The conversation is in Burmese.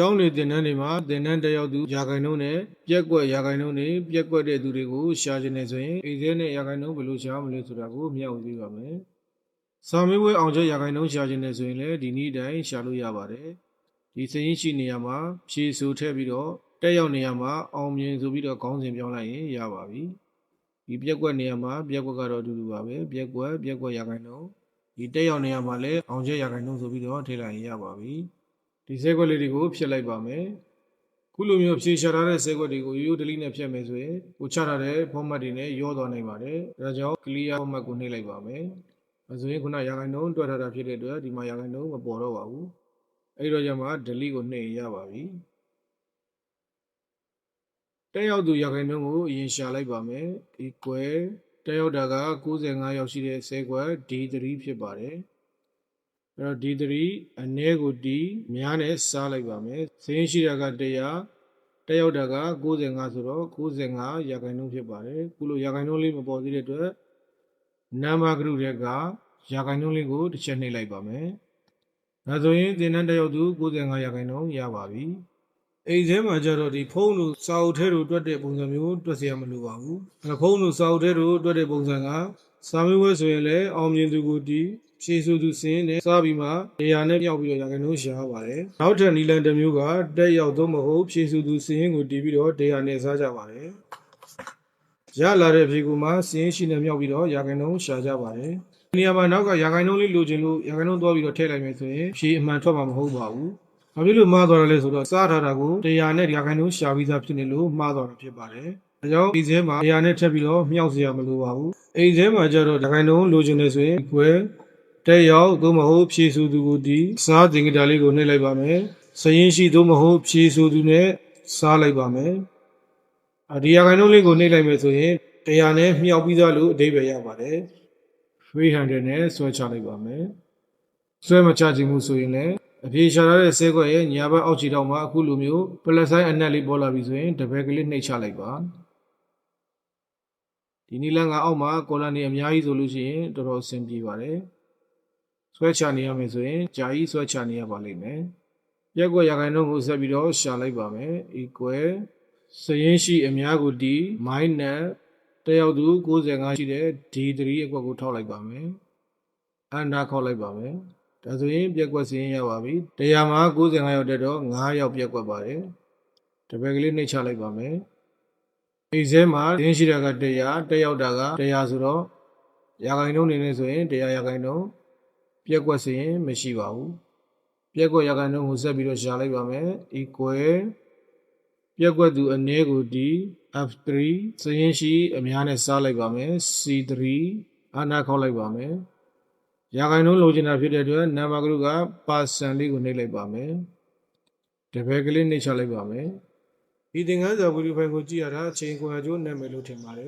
ကျောင်းနေတင်တန်းတွေမှာတင်တန်းတက်ရောက်သူရာခိုင်နှုန်းနဲ့ပြက်ကွက်ရာခိုင်နှုန်းတွေပြက်ကွက်တဲ့သူတွေကိုရှာခြင်းနေဆိုရင်အိမ်ထဲနဲ့ရာခိုင်နှုန်းဘယ်လိုရှာမလဲဆိုတာကိုမျှဝေပေးပါမယ်။စာမေးပွဲအောင်ချက်ရာခိုင်နှုန်းရှာခြင်းနေဆိုရင်လည်းဒီနည်းတိုင်းရှာလို့ရပါတယ်။ဒီစရင်းရှိနေရာမှာဖြည့်ဆိုထည့်ပြီးတော့တက်ရောက်နေရာမှာအောင်မြင်ဆိုပြီးတော့ခေါင်းစဉ်ပြောင်းလိုက်ရင်ရပါပြီ။ဒီပြက်ကွက်နေရာမှာပြက်ကွက်ကတော့အတူတူပါပဲပြက်ကွက်ပြက်ကွက်ရာခိုင်နှုန်းဒီတက်ရောက်နေရာမှာလည်းအောင်ချက်ရာခိုင်နှုန်းဆိုပြီးတော့ထည့်လိုက်ရင်ရပါပြီ။ ဒီဆဲခွက်လေးတွေကိုဖြတ်လိုက်ပါမယ်ခုလိုမျိုးဖြည့်ချထားတဲ့ဆဲခွက်တွေကိုရိုးရိုးဒလိနဲ့ဖြတ်မယ်ဆိုရင်ကိုချထားတဲ့ format တွေနဲ့ရောသွားနိုင်ပါတယ်ဒါကြောင့် clear format ကိုနှိပ်လိုက်ပါမယ်အဲဆိုရင်ခုနရာခိုင်နှုန်းတွက်ထားတာဖြစ်တဲ့အတွက်ဒီမှာရာခိုင်နှုန်းမပေါ်တော့ပါဘူးအဲဒီတော့ကျမှ delete ကိုနှိပ်ရင်ရပါပြီတက်ရောက်သူရာခိုင်နှုန်းကိုအရင်ရှာလိုက်ပါမယ် equal တက်ရောက်တာက95ရောက်ရှိတဲ့ဆဲခွက် D3 ဖြစ်ပါတယ် အဲ့တော့ D3 အနည်းကို D များနဲ့စားလိုက်ပါမယ်။စရင်းရှိတာက100တက်ရောက်တာက95ဆိုတော့95ရာခိုင်နှုန်းဖြစ်ပါတယ်။ခုလိုရာခိုင်နှုန်းလေးမပေါ်သေးတဲ့အတွက်နံပါတ်ကရုတွေကရာခိုင်နှုန်းလေးကိုတစ်ချက်နှိပ်လိုက်ပါမယ်။ဒါဆိုရင်သင်တန်းတက်ရောက်သူ95ရာခိုင်နှုန်းရပါပြီ။အိမ်ထဲမှာကျတော့ဒီဖုန်းတို့စာအုပ်ထဲတို့တွက်တဲ့ပုံစံမျိုးတွက်เสียမလိုပါဘူး။အဲ့တော့ဖုန်းတို့စာအုပ်ထဲတို့တွက်တဲ့ပုံစံကစာမေးပွဲဆိုရင်လည်းအောင်မြင်သူကိုဒီ ဖြည့်ဆိုသူစင်းနဲ့စားပြီးမှနေရာနဲ့ပြောက်ပြီးတော့ရာခိုင်နှုန်းရှားပါတယ်။နောက်ထပ်နီလန်တစ်မျိုးကတက်ရောက်သို့မဟုတ်ဖြည့်ဆိုသူစင်းကိုတီးပြီးတော့နေရာနဲ့စားကြပါတယ်။ရလာတဲ့ဖြေကူမှာစင်းရှိနေမြောက်ပြီးတော့ရာခိုင်နှုန်းရှားကြပါတယ်။ဒီနေရာမှာနောက်ကရာခိုင်နှုန်းလေးလိုချင်လို့ရာခိုင်နှုန်းသွားပြီးတော့ထည့်လိုက်မယ်ဆိုရင်ဖြေအမှန်ထွက်မှာမဟုတ်ပါဘူး။ဘာဖြစ်လို့မှားသွားရလဲဆိုတော့စားထားတာကိုတရားနဲ့ရာခိုင်နှုန်းရှားပြီးသားဖြစ်နေလို့မှားသွားတာဖြစ်ပါတယ်။ဒါကြောင့်ဒီစဲမှာတရားနဲ့ထပ်ပြီးတော့မြောက်စရာမလိုပါဘူး။အိမ်စဲမှာကျတော့ရာခိုင်နှုန်းလိုချင်နေဆိုရင်ကွယ် တက်ရောက်သို့မဟုတ်ဖြည့်ဆိုသူကိုဒီစားတင်ကြတာလေးကိုနှိပ်လိုက်ပါမယ်။စရင်ရှိသို့မဟုတ်ဖြည့်ဆိုသူနဲ့စားလိုက်ပါမယ်။အဒီရာခိုင်နှုန်းလေးကိုနှိပ်လိုက်မယ်ဆိုရင်တရားနဲ့မြောက်ပြီးသားလို့အဓိပ္ပာယ်ရပါတယ်။300နဲ့ဆွဲချလိုက်ပါမယ်။ဆွဲမချခြင်းမှုဆိုရင်လည်းအပြေရှာထားတဲ့ဆဲခွက်ရဲ့ညာဘက်အောက်ခြေထောက်မှာအခုလိုမျိုးပလက်ဆိုင်အနက်လေးပေါ်လာပြီဆိုရင်တပည့်ကလေးနှိပ်ချလိုက်ပါဒီနီလန်ကအောက်မှာကော်လန်နေအများကြီးဆိုလို့ရှိရင်တော်တော်အဆင်ပြေပါတယ် ဆွဲချနေရမယ်ဆိုရင်ဂျာကြီးဆွဲချနေရပါလိမ့်မယ်ရက်ကွက်ရာခိုင်နှုန်းကိုဆက်ပြီးတော့ရှာလိုက်ပါမယ် equal စရင်ရှိအများကို d minus တယောက်သူ95ရှိတဲ့ d3 အကွက်ကိုထောက်လိုက်ပါမယ်အန်ဒါခေါက်လိုက်ပါမယ်ဒါဆိုရင်ပြက်ကွက်စရင်ရပါပြီတရားမှာ95ရောက်တဲ့တော့9ရောက်ပြက်ကွက်ပါတယ်တပည့်ကလေးနှိပ်ချလိုက်ပါမယ်အိမ်စဲမှာတင်းရှိတာက100တက်ရောက်တာက100ဆိုတော့ရာခိုင်နှုန်းနေနေဆိုရင်100ရာခိုင်နှုန်း ပြက်ကွက်စရင်မရှိပါဘူးပြက်ကွက်ရာခိုင်နှုန်းကိုဆက်ပြီးတော့ရှာလိုက်ပါမယ် equal ပြက်ကွက်သူအနည်းကိုဒီ F3 စရင်ရှိအများနဲ့စားလိုက်ပါမယ် C3 အနာခေါက်လိုက်ပါမယ်ရာခိုင်နှုန်းလိုချင်တာဖြစ်တဲ့အတွက်နံပါတ်ကလေးက percent လေးကိုနှိပ်လိုက်ပါမယ်တပည့်ကလေးနှိပ်ချလိုက်ပါမယ်ဒီသင်ခန်းစာဗီဒီယိုဖိုင်ကိုကြည့်ရတာအချိန်ကွန်အကျိုးနာမည်လို့ထင်ပါတယ်